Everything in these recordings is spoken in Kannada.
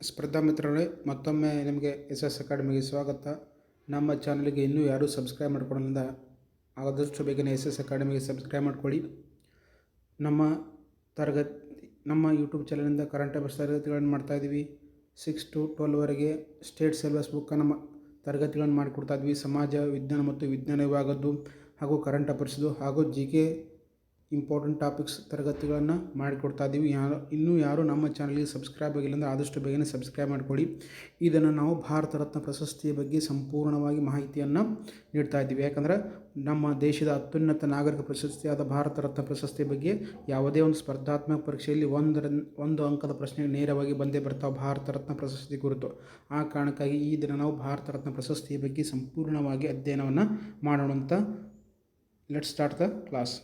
ಸ್ಪರ್ಧಾ ಮಿತ್ರರೇ, ಮತ್ತೊಮ್ಮೆ ನಿಮಗೆ ಎಸ್ ಎಸ್ ಅಕಾಡೆಮಿಗೆ ಸ್ವಾಗತ. ನಮ್ಮ ಚಾನಲ್ಗೆ ಇನ್ನೂ ಯಾರೂ ಸಬ್ಸ್ಕ್ರೈಬ್ ಮಾಡ್ಕೊಳ್ಳೋದ್ರಿಂದ ಆದಷ್ಟು ಬೇಗನೆ ಎಸ್ ಎಸ್ ಅಕಾಡೆಮಿಗೆ ಸಬ್ಸ್ಕ್ರೈಬ್ ಮಾಡ್ಕೊಳ್ಳಿ. ನಮ್ಮ ತರಗತಿ, ನಮ್ಮ ಯೂಟ್ಯೂಬ್ ಚಾನಲಿಂದ ಕರೆಂಟ್ ಅಫೇರ್ಸ್ ತರಗತಿಗಳನ್ನು ಮಾಡ್ತಾಯಿದ್ವಿ ಸಿಕ್ಸ್ ಟು ಟ್ವೆಲ್ವರೆಗೆ ಸ್ಟೇಟ್ ಸಿಲೆಬಸ್ ನಮ್ಮ ತರಗತಿಗಳನ್ನು ಮಾಡಿಕೊಡ್ತಾ ಇದ್ವಿ ಸಮಾಜ, ವಿಜ್ಞಾನ ಮತ್ತು ವಿಜ್ಞಾನ ವಿಭಾಗದ್ದು ಹಾಗೂ ಕರೆಂಟ್ ಅಫೇರ್ಸ್ದು ಹಾಗೂ ಜಿ ಕೆ ಇಂಪಾರ್ಟೆಂಟ್ ಟಾಪಿಕ್ಸ್ ತರಗತಿಗಳನ್ನು ಮಾಡಿಕೊಡ್ತಾ ಇದ್ದೀವಿ ಯಾರು, ಇನ್ನೂ ಯಾರು ನಮ್ಮ ಚಾನಲ್ಗೆ ಸಬ್ಸ್ಕ್ರೈಬ್ ಆಗಿಲ್ಲ ಅಂದರೆ ಆದಷ್ಟು ಬೇಗನೆ ಸಬ್ಸ್ಕ್ರೈಬ್ ಮಾಡಿಕೊಡಿ ಇದನ್ನು ನಾವು ಭಾರತ ರತ್ನ ಪ್ರಶಸ್ತಿಯ ಬಗ್ಗೆ ಸಂಪೂರ್ಣವಾಗಿ ಮಾಹಿತಿಯನ್ನು ನೀಡ್ತಾ ಇದ್ದೀವಿ ಯಾಕಂದರೆ ನಮ್ಮ ದೇಶದ ಅತ್ಯುನ್ನತ ನಾಗರಿಕ ಪ್ರಶಸ್ತಿಯಾದ ಭಾರತ ರತ್ನ ಪ್ರಶಸ್ತಿಯ ಬಗ್ಗೆ ಯಾವುದೇ ಒಂದು ಸ್ಪರ್ಧಾತ್ಮಕ ಪರೀಕ್ಷೆಯಲ್ಲಿ ಒಂದರ, ಒಂದು ಅಂಕದ ಪ್ರಶ್ನೆ ನೇರವಾಗಿ ಬಂದೇ ಬರ್ತಾವೆ ಭಾರತ ರತ್ನ ಪ್ರಶಸ್ತಿ ಕುರಿತು. ಆ ಕಾರಣಕ್ಕಾಗಿ ಈ ದಿನ ನಾವು ಭಾರತ ರತ್ನ ಪ್ರಶಸ್ತಿಯ ಬಗ್ಗೆ ಸಂಪೂರ್ಣವಾಗಿ ಅಧ್ಯಯನವನ್ನು ಮಾಡೋಣ ಅಂತ let start the class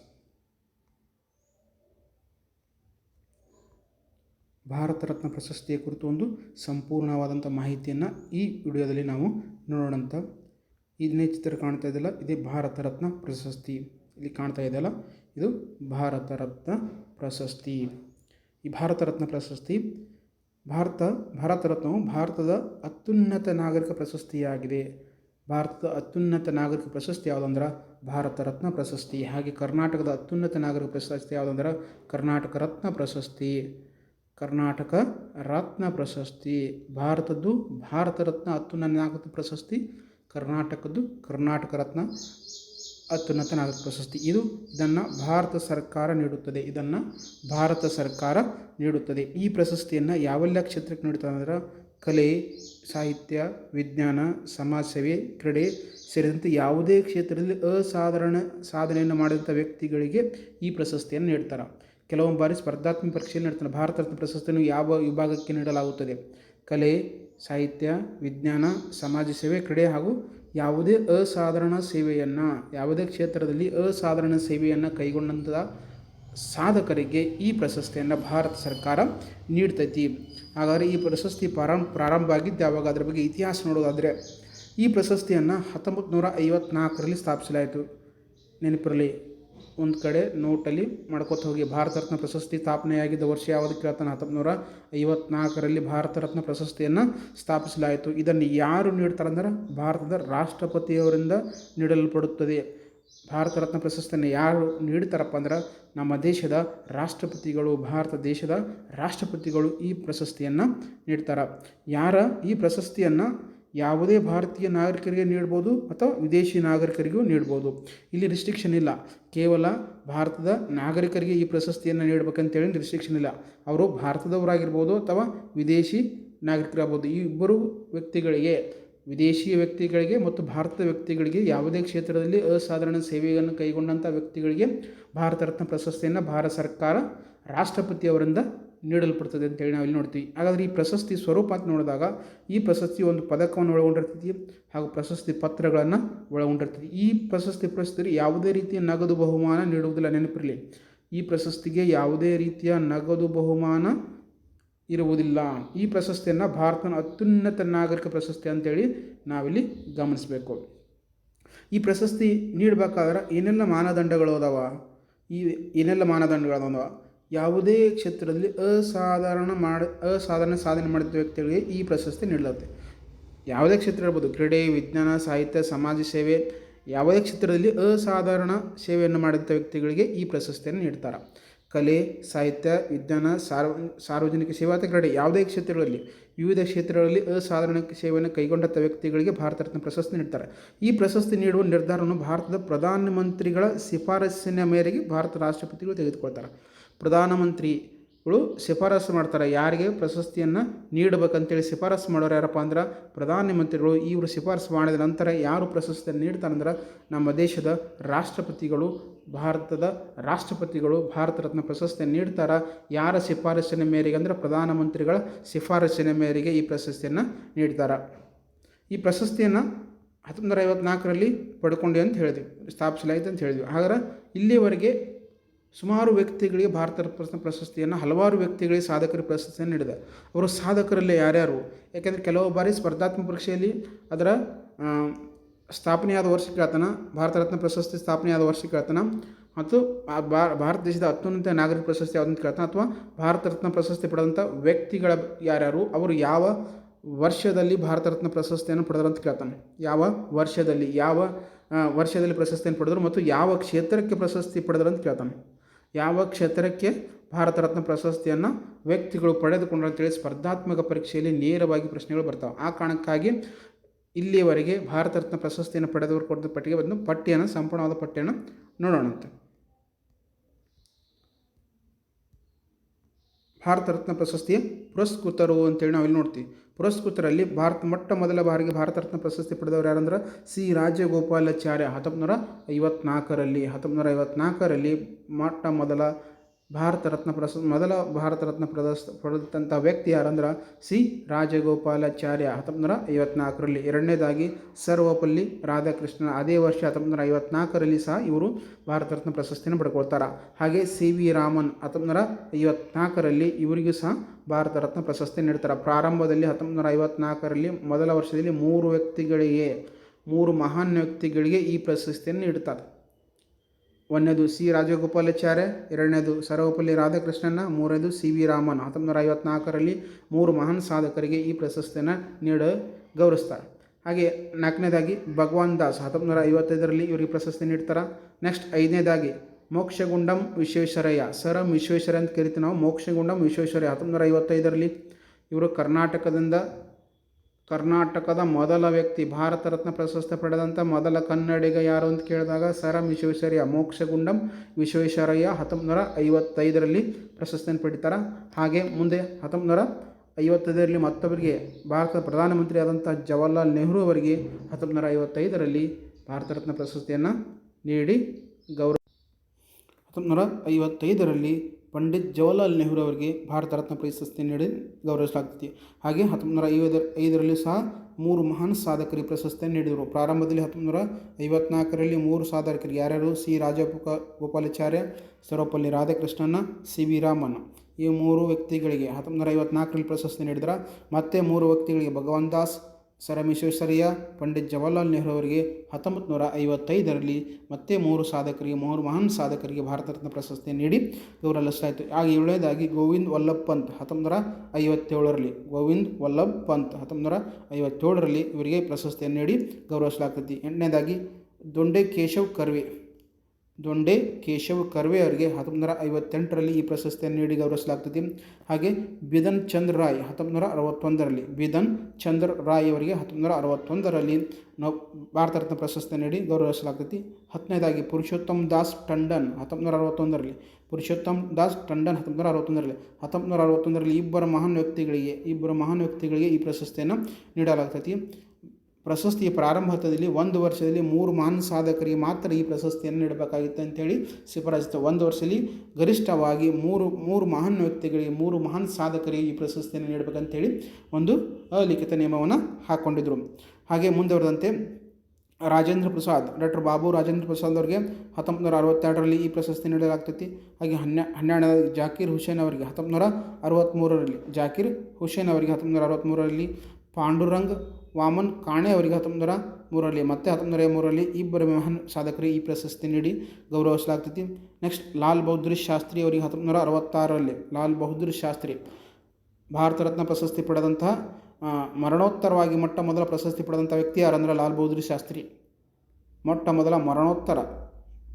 Bharat Ratna ಪ್ರಶಸ್ತಿಯ ಕುರಿತು ಒಂದು ಸಂಪೂರ್ಣವಾದಂಥ ಮಾಹಿತಿಯನ್ನು ಈ ವಿಡಿಯೋದಲ್ಲಿ ನಾವು ನೋಡೋಣಂತ. ಇದನ್ನೇ ಚಿತ್ರ ಕಾಣ್ತಾ ಇದೆಯಲ್ಲ, ಇದೇ ಭಾರತ ರತ್ನ ಪ್ರಶಸ್ತಿ. ಇಲ್ಲಿ ಕಾಣ್ತಾ ಇದೆಯಲ್ಲ, ಇದು ಭಾರತ ರತ್ನ ಪ್ರಶಸ್ತಿ. ಈ ಭಾರತ ರತ್ನ ಪ್ರಶಸ್ತಿ ಭಾರತ ಭಾರತ ರತ್ನವು ಭಾರತದ ಅತ್ಯುನ್ನತ ನಾಗರಿಕ ಪ್ರಶಸ್ತಿಯಾಗಿದೆ. ಭಾರತದ ಅತ್ಯುನ್ನತ ನಾಗರಿಕ ಪ್ರಶಸ್ತಿ ಯಾವುದಂದ್ರೆ? ಭಾರತ ರತ್ನ ಪ್ರಶಸ್ತಿ. ಹಾಗೆ ಕರ್ನಾಟಕದ ಅತ್ಯುನ್ನತ ನಾಗರಿಕ ಪ್ರಶಸ್ತಿ ಯಾವುದಂದ್ರೆ? ಕರ್ನಾಟಕ ರತ್ನ ಪ್ರಶಸ್ತಿ. ಕರ್ನಾಟಕ ರತ್ನ ಪ್ರಶಸ್ತಿ. ಭಾರತದ್ದು ಭಾರತ ರತ್ನ ನಾಗರಿಕ ಪ್ರಶಸ್ತಿ. ಕರ್ನಾಟಕದ್ದು ಕರ್ನಾಟಕ ರತ್ನ ಅತ್ಯುನ್ನತ ನಾಗರಿಕ ಪ್ರಶಸ್ತಿ. ಇದು ಇದನ್ನು ಭಾರತ ಸರ್ಕಾರ ನೀಡುತ್ತದೆ. ಇದನ್ನು ಭಾರತ ಸರ್ಕಾರ ನೀಡುತ್ತದೆ. ಈ ಪ್ರಶಸ್ತಿಯನ್ನು ಯಾವೆಲ್ಲ ಕ್ಷೇತ್ರಕ್ಕೆ ನೀಡುತ್ತಾರೆ ಅಂದ್ರೆ ಕಲೆ, ಸಾಹಿತ್ಯ, ವಿಜ್ಞಾನ, ಸಮಾಜ ಸೇವೆ, ಕ್ರೀಡೆ ಸೇರಿದಂತೆ ಯಾವುದೇ ಕ್ಷೇತ್ರದಲ್ಲಿ ಅಸಾಧಾರಣ ಸಾಧನೆಯನ್ನು ಮಾಡಿದಂಥ ವ್ಯಕ್ತಿಗಳಿಗೆ ಈ ಪ್ರಶಸ್ತಿಯನ್ನು ನೀಡ್ತಾರೆ. ಕೆಲವೊಂದು ಬಾರಿ ಸ್ಪರ್ಧಾತ್ಮಕ ಪರೀಕ್ಷೆಯಲ್ಲಿ ನಡೆಸ್ತಾನೆ ಭಾರತ ರತ್ನ ಪ್ರಶಸ್ತಿಯನ್ನು ಯಾವ ವಿಭಾಗಕ್ಕೆ ನೀಡಲಾಗುತ್ತದೆ? ಕಲೆ, ಸಾಹಿತ್ಯ, ವಿಜ್ಞಾನ, ಸಮಾಜ ಸೇವೆ, ಕ್ರೀಡೆ ಹಾಗೂ ಯಾವುದೇ ಅಸಾಧಾರಣ ಸೇವೆಯನ್ನು, ಯಾವುದೇ ಕ್ಷೇತ್ರದಲ್ಲಿ ಅಸಾಧಾರಣ ಸೇವೆಯನ್ನು ಕೈಗೊಂಡಂಥ ಸಾಧಕರಿಗೆ ಈ ಪ್ರಶಸ್ತಿಯನ್ನು ಭಾರತ ಸರ್ಕಾರ ನೀಡ್ತೈತಿ. ಹಾಗಾದರೆ ಈ ಪ್ರಶಸ್ತಿ ಪ್ರಾರಂಭ ಪ್ರಾರಂಭ ಆಗಿದ್ದು ಯಾವಾಗ? ಅದರ ಬಗ್ಗೆ ಇತಿಹಾಸ ನೋಡೋದಾದರೆ ಈ ಪ್ರಶಸ್ತಿಯನ್ನು ಹತ್ತೊಂಬತ್ತು ನೂರ ಐವತ್ನಾಲ್ಕರಲ್ಲಿ ಸ್ಥಾಪಿಸಲಾಯಿತು. ನೆನಪಿರಲಿ. ಒಂದು ಕಡೆ ನೋಟಲ್ಲಿ ಮಾಡ್ಕೋತ ಹೋಗಿ, ಭಾರತ ರತ್ನ ಪ್ರಶಸ್ತಿ ಸ್ಥಾಪನೆಯಾಗಿದ್ದ ವರ್ಷ ಯಾವುದು ಕೇಳ್ತಾನೆ ಹತ್ತೊಂಬತ್ತು ನೂರ ಐವತ್ನಾಲ್ಕರಲ್ಲಿ ಭಾರತ ರತ್ನ ಪ್ರಶಸ್ತಿಯನ್ನು ಸ್ಥಾಪಿಸಲಾಯಿತು. ಇದನ್ನು ಯಾರು ನೀಡ್ತಾರಂದ್ರೆ ಭಾರತದ ರಾಷ್ಟ್ರಪತಿಯವರಿಂದ ನೀಡಲ್ಪಡುತ್ತದೆ. ಭಾರತ ರತ್ನ ಪ್ರಶಸ್ತಿಯನ್ನು ಯಾರು ನೀಡ್ತಾರಪ್ಪ ಅಂದ್ರೆ ನಮ್ಮ ದೇಶದ ರಾಷ್ಟ್ರಪತಿಗಳು, ಭಾರತ ದೇಶದ ರಾಷ್ಟ್ರಪತಿಗಳು ಈ ಪ್ರಶಸ್ತಿಯನ್ನು ನೀಡ್ತಾರೆ. ಯಾರ ಈ ಪ್ರಶಸ್ತಿಯನ್ನು ಯಾವುದೇ ಭಾರತೀಯ ನಾಗರಿಕರಿಗೆ ನೀಡ್ಬೋದು ಅಥವಾ ವಿದೇಶಿ ನಾಗರಿಕರಿಗೂ ನೀಡ್ಬೋದು. ಇಲ್ಲಿ ರಿಸ್ಟ್ರಿಕ್ಷನ್ ಇಲ್ಲ. ಕೇವಲ ಭಾರತದ ನಾಗರಿಕರಿಗೆ ಈ ಪ್ರಶಸ್ತಿಯನ್ನು ನೀಡಬೇಕಂತೇಳಿ ರಿಸ್ಟ್ರಿಕ್ಷನ್ ಇಲ್ಲ. ಅವರು ಭಾರತದವರಾಗಿರ್ಬೋದು ಅಥವಾ ವಿದೇಶಿ ನಾಗರಿಕರಾಗ್ಬೋದು. ಈ ಇಬ್ಬರು ವ್ಯಕ್ತಿಗಳಿಗೆ ವಿದೇಶಿ ವ್ಯಕ್ತಿಗಳಿಗೆ ಮತ್ತು ಭಾರತದ ವ್ಯಕ್ತಿಗಳಿಗೆ ಯಾವುದೇ ಕ್ಷೇತ್ರದಲ್ಲಿ ಅಸಾಧಾರಣ ಸೇವೆಯನ್ನು ಕೈಗೊಂಡಂಥ ವ್ಯಕ್ತಿಗಳಿಗೆ ಭಾರತ ರತ್ನ ಪ್ರಶಸ್ತಿಯನ್ನು ಭಾರತ ಸರ್ಕಾರ ರಾಷ್ಟ್ರಪತಿಯವರಿಂದ ನೀಡಲ್ಪಡ್ತದೆ ಅಂತೇಳಿ ನಾವು ಇಲ್ಲಿ ನೋಡ್ತೀವಿ. ಹಾಗಾದರೆ ಈ ಪ್ರಶಸ್ತಿ ಸ್ವರೂಪ ಅಂತ ನೋಡಿದಾಗ ಈ ಪ್ರಶಸ್ತಿ ಒಂದು ಪದಕವನ್ನು ಒಳಗೊಂಡಿರ್ತೈತಿ ಹಾಗೂ ಪ್ರಶಸ್ತಿ ಪತ್ರಗಳನ್ನು ಒಳಗೊಂಡಿರ್ತೈತಿ. ಈ ಪ್ರಶಸ್ತಿ ಪ್ರಶಸ್ತಿ ಯಾವುದೇ ರೀತಿಯ ನಗದು ಬಹುಮಾನ ನೀಡುವುದಿಲ್ಲ, ನೆನಪಿರಲಿ. ಈ ಪ್ರಶಸ್ತಿಗೆ ಯಾವುದೇ ರೀತಿಯ ನಗದು ಬಹುಮಾನ ಇರುವುದಿಲ್ಲ. ಈ ಪ್ರಶಸ್ತಿಯನ್ನು ಭಾರತದ ಅತ್ಯುನ್ನತ ನಾಗರಿಕ ಪ್ರಶಸ್ತಿ ಅಂತೇಳಿ ನಾವಿಲ್ಲಿ ಗಮನಿಸಬೇಕು. ಈ ಪ್ರಶಸ್ತಿ ನೀಡಬೇಕಾದ್ರೆ ಏನೆಲ್ಲ ಮಾನದಂಡಗಳು ಅದಾವ? ಈ ಏನೆಲ್ಲ ಮಾನದಂಡಗಳು ಅದಾವ? ಯಾವುದೇ ಕ್ಷೇತ್ರದಲ್ಲಿ ಅಸಾಧಾರಣ ಮಾಡಿ, ಅಸಾಧಾರಣ ಸಾಧನೆ ಮಾಡಿದ ವ್ಯಕ್ತಿಗಳಿಗೆ ಈ ಪ್ರಶಸ್ತಿ ನೀಡಲಾಗುತ್ತೆ. ಯಾವುದೇ ಕ್ಷೇತ್ರ ಇರ್ಬೋದು, ಕ್ರೀಡೆ, ವಿಜ್ಞಾನ, ಸಾಹಿತ್ಯ, ಸಮಾಜ ಸೇವೆ, ಯಾವುದೇ ಕ್ಷೇತ್ರದಲ್ಲಿ ಅಸಾಧಾರಣ ಸೇವೆಯನ್ನು ಮಾಡಿದ ವ್ಯಕ್ತಿಗಳಿಗೆ ಈ ಪ್ರಶಸ್ತಿಯನ್ನು ನೀಡ್ತಾರೆ. ಕಲೆ, ಸಾಹಿತ್ಯ, ವಿಜ್ಞಾನ, ಸಾರ್ವ, ಸಾರ್ವಜನಿಕ ಸೇವಾ ಅಥವಾ ಕ್ರೀಡೆ, ಯಾವುದೇ ಕ್ಷೇತ್ರಗಳಲ್ಲಿ, ವಿವಿಧ ಕ್ಷೇತ್ರಗಳಲ್ಲಿ ಅಸಾಧಾರಣ ಸೇವೆಯನ್ನು ಕೈಗೊಂಡಂಥ ವ್ಯಕ್ತಿಗಳಿಗೆ ಭಾರತ ರತ್ನ ಪ್ರಶಸ್ತಿ ನೀಡ್ತಾರೆ. ಈ ಪ್ರಶಸ್ತಿ ನೀಡುವ ನಿರ್ಧಾರವನ್ನು ಭಾರತದ ಪ್ರಧಾನಮಂತ್ರಿಗಳ ಶಿಫಾರಸ್ಸಿನ ಮೇರೆಗೆ ಭಾರತ ರಾಷ್ಟ್ರಪತಿಗಳು ತೆಗೆದುಕೊಳ್ತಾರೆ. ಪ್ರಧಾನಮಂತ್ರಿಗಳು ಶಿಫಾರಸು ಮಾಡ್ತಾರೆ. ಯಾರಿಗೆ? ಪ್ರಶಸ್ತಿಯನ್ನು ನೀಡಬೇಕಂತೇಳಿ ಶಿಫಾರಸು ಮಾಡೋರು ಯಾರಪ್ಪ ಅಂದ್ರೆ ಪ್ರಧಾನಮಂತ್ರಿಗಳು. ಇವರು ಶಿಫಾರಸು ಮಾಡಿದ ನಂತರ ಯಾರು ಪ್ರಶಸ್ತಿಯನ್ನು ನೀಡ್ತಾರಂದ್ರೆ ನಮ್ಮ ದೇಶದ ರಾಷ್ಟ್ರಪತಿಗಳು, ಭಾರತದ ರಾಷ್ಟ್ರಪತಿಗಳು, ಭಾರತ ರತ್ನ ಪ್ರಶಸ್ತಿಯನ್ನು ನೀಡ್ತಾರೆ. ಯಾರ ಶಿಫಾರಸಿನ ಮೇರೆಗೆ ಅಂದರೆ ಪ್ರಧಾನಮಂತ್ರಿಗಳ ಶಿಫಾರಸಿನ ಮೇರೆಗೆ ಈ ಪ್ರಶಸ್ತಿಯನ್ನು ನೀಡ್ತಾರೆ. ಈ ಪ್ರಶಸ್ತಿಯನ್ನು ಹತ್ತೊಂಬತ್ತು ಐವತ್ನಾಲ್ಕರಲ್ಲಿ ಪಡ್ಕೊಂಡೆ ಅಂತ ಹೇಳಿದ್ವಿ. ಸ್ಥಾಪಿಸಲಾಯಿತು ಅಂತ ಹೇಳಿದ್ವಿ. ಹಾಗಾದ್ರೆ ಇಲ್ಲಿವರೆಗೆ ಸುಮಾರು ವ್ಯಕ್ತಿಗಳಿಗೆ ಭಾರತ ರತ್ನ ಪ್ರಶಸ್ತಿಯನ್ನು, ಹಲವಾರು ವ್ಯಕ್ತಿಗಳಿಗೆ ಸಾಧಕರ ಪ್ರಶಸ್ತಿಯನ್ನು ನೀಡಿದೆ. ಅವರು ಸಾಧಕರಲ್ಲಿ ಯಾರ್ಯಾರು? ಯಾಕೆಂದರೆ ಕೆಲವು ಬಾರಿ ಸ್ಪರ್ಧಾತ್ಮಕ ಪರೀಕ್ಷೆಯಲ್ಲಿ ಅದರ ಸ್ಥಾಪನೆಯಾದ ವರ್ಷ ಕೇಳ್ತಾನೆ ಭಾರತ ರತ್ನ ಪ್ರಶಸ್ತಿ ಸ್ಥಾಪನೆಯಾದ ವರ್ಷ ಕೇಳ್ತಾನೆ ಮತ್ತು ಭಾರತ ದೇಶದ ಅತ್ಯುನ್ನತ ನಾಗರಿಕ ಪ್ರಶಸ್ತಿ ಯಾವುದಂತ ಕೇಳ್ತಾನೆ, ಅಥವಾ ಭಾರತ ರತ್ನ ಪ್ರಶಸ್ತಿ ಪಡೆದಂಥ ವ್ಯಕ್ತಿಗಳ ಯಾರ್ಯಾರು, ಅವರು ಯಾವ ವರ್ಷದಲ್ಲಿ ಭಾರತ ರತ್ನ ಪ್ರಶಸ್ತಿಯನ್ನು ಪಡೆದರು ಅಂತ ಕೇಳ್ತಾನೆ. ಯಾವ ವರ್ಷದಲ್ಲಿ ಯಾವ ವರ್ಷದಲ್ಲಿ ಪ್ರಶಸ್ತಿಯನ್ನು ಪಡೆದರು ಮತ್ತು ಯಾವ ಕ್ಷೇತ್ರಕ್ಕೆ ಪ್ರಶಸ್ತಿ ಪಡೆದರು ಅಂತ ಕೇಳ್ತಾನೆ. ಯಾವ ಕ್ಷೇತ್ರಕ್ಕೆ ಭಾರತ ರತ್ನ ಪ್ರಶಸ್ತಿಯನ್ನು ವ್ಯಕ್ತಿಗಳು ಪಡೆದುಕೊಂಡ್ರು ಅಂತೇಳಿ ಸ್ಪರ್ಧಾತ್ಮಕ ಪರೀಕ್ಷೆಯಲ್ಲಿ ನೇರವಾಗಿ ಪ್ರಶ್ನೆಗಳು ಬರ್ತಾವೆ. ಆ ಕಾರಣಕ್ಕಾಗಿ ಇಲ್ಲಿಯವರೆಗೆ ಭಾರತ ರತ್ನ ಪ್ರಶಸ್ತಿಯನ್ನು ಪಡೆದವರು ಕೊಟ್ಟ ಪಟ್ಟಿಗೆ ಬಂದು ಪಟ್ಟಿಯನ್ನು, ಸಂಪೂರ್ಣವಾದ ಪಟ್ಟಿಯನ್ನು ನೋಡೋಣಂತೆ ಭಾರತ ರತ್ನ ಪ್ರಶಸ್ತಿಯ ಪುರಸ್ಕೃತರು ಅಂತೇಳಿ ನಾವಿಲ್ಲಿ ನೋಡ್ತೀವಿ. ಪುರಸ್ಕೃತರಲ್ಲಿ ಭಾರತ, ಮೊಟ್ಟ ಮೊದಲ ಬಾರಿಗೆ ಭಾರತ ರತ್ನ ಪ್ರಶಸ್ತಿ ಪಡೆದವರು ಯಾರಂದ್ರೆ ಸಿ ರಾಜಗೋಪಾಲಾಚಾರ್ಯ. ಹತ್ತೊಂಬತ್ತು ನೂರ ಐವತ್ನಾಲ್ಕರಲ್ಲಿ ಹತ್ತೊಂಬತ್ತು ನೂರ ಐವತ್ತ್ನಾಲ್ಕರಲ್ಲಿ ಮೊಟ್ಟ ಮೊದಲ ಭಾರತ ರತ್ನ ಪ್ರಸ, ಮೊದಲ ಭಾರತ ರತ್ನ ಪ್ರದಸ್ ಪಡೆದಂಥ ವ್ಯಕ್ತಿ ಯಾರಂದ್ರೆ ಸಿ ರಾಜಗೋಪಾಲಾಚಾರ್ಯ. ಹತ್ತೊಂಬತ್ತು ನೂರ ಐವತ್ನಾಲ್ಕರಲ್ಲಿ ಎರಡನೇದಾಗಿ ಸರ್ವಪಲ್ಲಿ ರಾಧಾಕೃಷ್ಣ ಅದೇ ವರ್ಷ ಹತ್ತೊಂಬತ್ತು ನೂರ ಐವತ್ನಾಲ್ಕರಲ್ಲಿ ಸಹ ಇವರು ಭಾರತ ರತ್ನ ಪ್ರಶಸ್ತಿಯನ್ನು ಪಡ್ಕೊಳ್ತಾರೆ. ಹಾಗೆ ಸಿ ವಿ ರಾಮನ್ ಹತ್ತೊಂಬತ್ತು ನೂರ ಐವತ್ನಾಲ್ಕರಲ್ಲಿ ಇವರಿಗೂ ಸಹ ಭಾರತ ರತ್ನ ಪ್ರಶಸ್ತಿ ನೀಡ್ತಾರೆ. ಪ್ರಾರಂಭದಲ್ಲಿ ಹತ್ತೊಂಬತ್ತು ನೂರ ಐವತ್ನಾಲ್ಕರಲ್ಲಿ ಮೊದಲ ವರ್ಷದಲ್ಲಿ ಮೂರು ವ್ಯಕ್ತಿಗಳಿಗೆ, ಮೂರು ಮಹಾನ್ ವ್ಯಕ್ತಿಗಳಿಗೆ ಈ ಪ್ರಶಸ್ತಿಯನ್ನು ನೀಡ್ತಾರೆ. ಒಂದನೇದು ಸಿ ರಾಜಗೋಪಾಲಾಚಾರ್ಯ, ಎರಡನೇದು ಸರ್ವಪಲ್ಲಿ ರಾಧಾಕೃಷ್ಣನ ಮೂರನೇದು ಸಿ ವಿ ರಾಮನ್. ಹತ್ತೊಂಬತ್ತು ನೂರ ಐವತ್ನಾಲ್ಕರಲ್ಲಿ ಮೂರು ಮಹಾನ್ ಸಾಧಕರಿಗೆ ಈ ಪ್ರಶಸ್ತಿಯನ್ನು ನೀಡ ಗೌರವಿಸ್ತಾರೆ. ಹಾಗೆ ನಾಲ್ಕನೇದಾಗಿ ಭಗವಾನ್ ದಾಸ್. ಹತ್ತೊಂಬತ್ತು ನೂರ ಐವತ್ತೈದರಲ್ಲಿ ಇವರಿಗೆ ಪ್ರಶಸ್ತಿ ನೀಡ್ತಾರೆ? ನೆಕ್ಸ್ಟ್ ಐದನೇದಾಗಿ ಮೋಕ್ಷಗುಂಡಂ ವಿಶ್ವೇಶ್ವರಯ್ಯ. ಸರ್ ವಿಶ್ವೇಶ್ವರ ಅಂತ ಕರಿತೀವಿ ನಾವು. ಮೋಕ್ಷಗುಂಡಂ ವಿಶ್ವೇಶ್ವರಯ್ಯ. ಹತ್ತೊಂಬತ್ತು ನೂರ ಐವತ್ತೈದರಲ್ಲಿ ಇವರು ಕರ್ನಾಟಕದಿಂದ ಕರ್ನಾಟಕದ ಮೊದಲ ವ್ಯಕ್ತಿ, ಭಾರತ ರತ್ನ ಪ್ರಶಸ್ತಿ ಪಡೆದಂಥ ಮೊದಲ ಕನ್ನಡಿಗ ಯಾರು ಅಂತ ಕೇಳಿದಾಗ ಸರ್ ವಿಶ್ವೇಶ್ವರಯ್ಯ. ಮೋಕ್ಷಗುಂಡಂ ವಿಶ್ವೇಶ್ವರಯ್ಯ ಹತ್ತೊಂಬತ್ತು ನೂರ ಐವತ್ತೈದರಲ್ಲಿ ಪ್ರಶಸ್ತಿಯನ್ನು ಪಡಿತಾರೆ. ಹಾಗೆ ಮುಂದೆ ಹತ್ತೊಂಬತ್ತು ನೂರ ಐವತ್ತೈದರಲ್ಲಿ ಮತ್ತೊಬ್ಬರಿಗೆ ಭಾರತದ ಪ್ರಧಾನಮಂತ್ರಿ ಆದಂಥ ಜವಾಹರ್ಲಾಲ್ ನೆಹರು ಅವರಿಗೆ ಹತ್ತೊಂಬತ್ತು ನೂರ ಐವತ್ತೈದರಲ್ಲಿ ಭಾರತ ರತ್ನ ಪ್ರಶಸ್ತಿಯನ್ನು ನೀಡಿ ಗೌರವ. ಹತ್ತೊಂಬತ್ತು ನೂರ ಐವತ್ತೈದರಲ್ಲಿ ಪಂಡಿತ್ ಜವಾಹರ್ಲಾಲ್ ನೆಹರು ಅವರಿಗೆ ಭಾರತ ರತ್ನ ಪ್ರಶಸ್ತಿ ನೀಡಿ ಗೌರವಿಸಲಾಗ್ತದೆ ಹಾಗೆ ಹತ್ತೊಂಬತ್ತು ಐವತ್ತ ಐದರಲ್ಲಿ ಸಹ ಮೂರು ಮಹಾನ್ ಸಾಧಕರಿಗೆ ಪ್ರಶಸ್ತಿ ನೀಡಿದರು. ಪ್ರಾರಂಭದಲ್ಲಿ ಹತ್ತೊಂಬತ್ತು ನೂರ ಐವತ್ನಾಲ್ಕರಲ್ಲಿ ಮೂರು ಸಾಧಕರಿಗೆ ಯಾರ್ಯಾರು? C. Rajagopa Gopalacharya Sarvepalli Radhakrishnan C. V. Raman ಈ ಮೂರು ವ್ಯಕ್ತಿಗಳಿಗೆ ಹತ್ತೊಂಬತ್ತು ನೂರ ಐವತ್ನಾಲ್ಕರಲ್ಲಿ ಪ್ರಶಸ್ತಿ ನೀಡಿದ್ರೆ ಮತ್ತೆ ಮೂರು ವ್ಯಕ್ತಿಗಳಿಗೆ ಭಗವಾನ್ ದಾಸ್ ಸರ್ ಪಂಡಿತ್ ಜವಾಹರ್ಲಾಲ್ ನೆಹರು ಅವರಿಗೆ ಹತ್ತೊಂಬತ್ತು ನೂರ ಐವತ್ತೈದರಲ್ಲಿ ಮತ್ತೆ ಮೂರು ಸಾಧಕರಿಗೆ, ಮೂರು ಮಹಾನ್ ಸಾಧಕರಿಗೆ ಭಾರತ ರತ್ನ ಪ್ರಶಸ್ತಿ ನೀಡಿ ಗೌರವಿಸಲಾಯಿತು. ಆಗ ಏಳನೇದಾಗಿ ಗೋವಿಂದ್ ವಲ್ಲಭ್ ಪಂತ್ ಹತ್ತೊಂಬತ್ತು ನೂರ ಐವತ್ತೇಳರಲ್ಲಿ ಗೋವಿಂದ್ ವಲ್ಲಭ್ ಪಂತ್ ಹತ್ತೊಂಬತ್ತು ನೂರ ಐವತ್ತೇಳರಲ್ಲಿ ಇವರಿಗೆ ಪ್ರಶಸ್ತಿಯನ್ನು ನೀಡಿ ಗೌರವಿಸಲಾಗ್ತದೆ. ಎಂಟನೇದಾಗಿ ದೊಂಡೆ ಕೇಶವ್ ಕರ್ವೆ ದೊಂಡೆ, ಕೇಶವ್, ಕರ್ವೆ ಅವರಿಗೆ ಹತ್ತೊಂಬತ್ತು ನೂರ ಐವತ್ತೆಂಟರಲ್ಲಿ ಈ ಪ್ರಶಸ್ತಿಯನ್ನು ನೀಡಿ ಗೌರವಿಸಲಾಗ್ತದೆ. ಹಾಗೆ ಬಿದನ್ ಚಂದ್ರ ರಾಯ್ ಹತ್ತೊಂಬತ್ತು ನೂರ ಅರವತ್ತೊಂದರಲ್ಲಿ ಬಿದನ್ ಚಂದ್ರ ರಾಯ್ ಅವರಿಗೆ ಹತ್ತೊಂಬತ್ತು ಅರವತ್ತೊಂದರಲ್ಲಿ ನಾವು ಭಾರತ ರತ್ನ ಪ್ರಶಸ್ತಿ ನೀಡಿ ಗೌರವಿಸಲಾಗ್ತದೆ. ಹತ್ತನೇದಾಗಿ ಪುರುಷೋತ್ತಮ್ ದಾಸ್ ಟಂಡನ್ ಹತ್ತೊಂಬತ್ತು ಅರವತ್ತೊಂದರಲ್ಲಿ ಪುರುಷೋತ್ತಮ್ ದಾಸ್ ಟಂಡನ್ ಹತ್ತೊಂಬತ್ತು ಅರವತ್ತೊಂದರಲ್ಲಿ ಹತ್ತೊಂಬತ್ತು ಅರವತ್ತೊಂದರಲ್ಲಿ ಇಬ್ಬರ ಮಹಾನ್ ವ್ಯಕ್ತಿಗಳಿಗೆ, ಇಬ್ಬರು ಮಹಾನ್ ವ್ಯಕ್ತಿಗಳಿಗೆ ಈ ಪ್ರಶಸ್ತಿಯನ್ನು ನೀಡಲಾಗ್ತೈತಿ ಪ್ರಶಸ್ತಿಯ ಪ್ರಾರಂಭ ಹಂತದಲ್ಲಿ ಒಂದು ವರ್ಷದಲ್ಲಿ ಮೂರು ಮಹಾನ್ ಸಾಧಕರಿಗೆ ಮಾತ್ರ ಈ ಪ್ರಶಸ್ತಿಯನ್ನು ನೀಡಬೇಕಾಗಿತ್ತು ಅಂತೇಳಿ ಶಿಫಾರಸಿತ್ತು ಒಂದು ವರ್ಷದಲ್ಲಿ ಗರಿಷ್ಠವಾಗಿ ಮೂರು ಮೂರು ಮಹಾನ್ ವ್ಯಕ್ತಿಗಳಿಗೆ, ಮೂರು ಮಹಾನ್ ಸಾಧಕರಿಗೆ ಈ ಪ್ರಶಸ್ತಿಯನ್ನು ನೀಡಬೇಕಂತೇಳಿ ಒಂದು ಅಲಿಖಿತ ನಿಯಮವನ್ನು ಹಾಕ್ಕೊಂಡಿದ್ರು ಹಾಗೆ ಮುಂದುವರೆದಂತೆ ರಾಜೇಂದ್ರ ಪ್ರಸಾದ್, ಡಾಕ್ಟರ್ ಬಾಬು ರಾಜೇಂದ್ರ ಪ್ರಸಾದ್ ಅವರಿಗೆ ಹತ್ತೊಂಬತ್ತು ನೂರ ಅರವತ್ತೆರಡರಲ್ಲಿ ಈ ಪ್ರಶಸ್ತಿ ನೀಡಲಾಗ್ತೈತಿ. ಹಾಗೆ ಹನ್ನೆ, ಹನ್ನೆರಡನೇ ಜಾಕೀರ್ ಹುಸೇನ್ ಅವರಿಗೆ ಹತ್ತೊಂಬತ್ತು ನೂರ ಅರವತ್ತ್ಮೂರರಲ್ಲಿ ಜಾಕೀರ್ ಹುಸೇನ್ ಅವರಿಗೆ ಹತ್ತೊಂಬತ್ತು ನೂರ ಅರವತ್ತ್ಮೂರರಲ್ಲಿ ಪಾಂಡುರಂಗ್ ವಾಮನ್ ಕಾಣೆ ಅವರಿಗೆ ಹತ್ತೊಂಬತ್ತು ನೂರ ಮೂರರಲ್ಲಿ, ಮತ್ತೆ ಹತ್ತೊಂಬತ್ತು ನೂರ ಮೂರರಲ್ಲಿ ಇಬ್ಬರು ಮಹಾನ್ ಸಾಧಕರಿಗೆ ಈ ಪ್ರಶಸ್ತಿ ನೀಡಿ ಗೌರವಿಸಲಾಗ್ತೈತಿ ನೆಕ್ಸ್ಟ್, ಲಾಲ್ ಬಹದ್ದೂರ್ ಶಾಸ್ತ್ರಿ ಅವರಿಗೆ ಹತ್ತೊಂಬತ್ತು ನೂರ ಅರವತ್ತಾರರಲ್ಲಿ, ಲಾಲ್ ಬಹದ್ದೂರ್ ಶಾಸ್ತ್ರಿ ಭಾರತ ರತ್ನ ಪ್ರಶಸ್ತಿ ಪಡೆದಂತಹ ಮರಣೋತ್ತರವಾಗಿ ಮೊಟ್ಟ ಮೊದಲ ಪ್ರಶಸ್ತಿ ಪಡೆದಂಥ ವ್ಯಕ್ತಿ ಯಾರಂದ್ರೆ ಲಾಲ್ ಬಹದ್ದೂರ್ ಶಾಸ್ತ್ರಿ. ಮೊಟ್ಟ ಮೊದಲ ಮರಣೋತ್ತರ